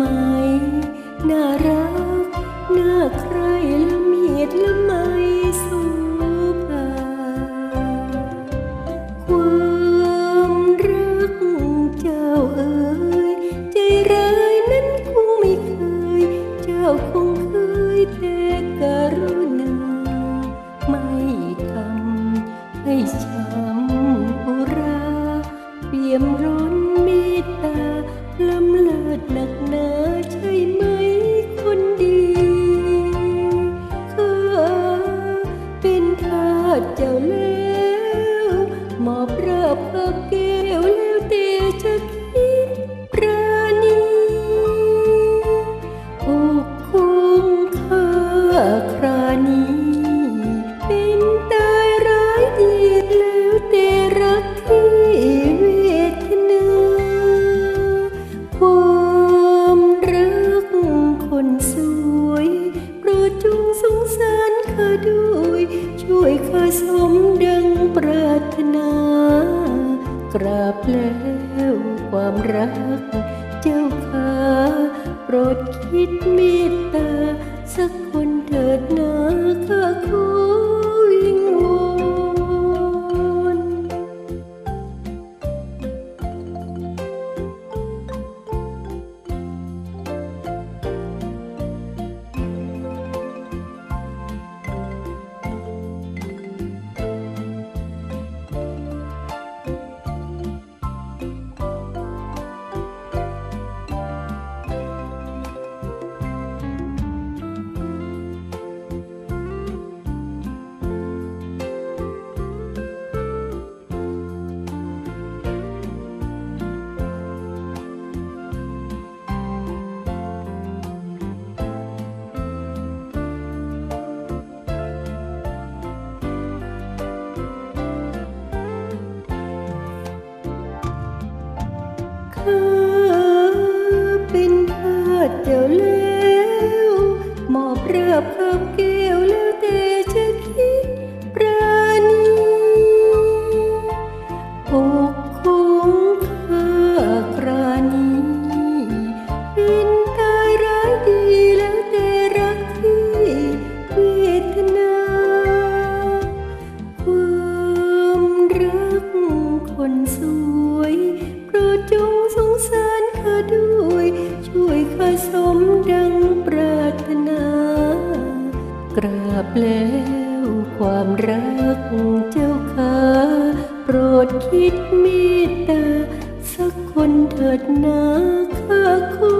มัย น่ารัก น่าใครละเมียดละไมสุภาความรักเจ้าเอ๋ยใจร้ายนั้นคงไม่เคย เจ้าคงเคยเทกรุณาไม่ทำให้ช้ำอุราเปี่ยมร้อนเมตตา หนักหนาใช่ไหมคนดีข้เป็นทาเจ้าเล่ ข้าด้วย ช่วยข้าสมดังปรารถนา กราบแล้วความรัก เจ้าค่าโปรดคิดเมตตา สักคนเถิดนะค่ะ แล้วความรักเจ้าค่ะโปรดคิดเมตตาสักคนเถิดนะค่ะคุณ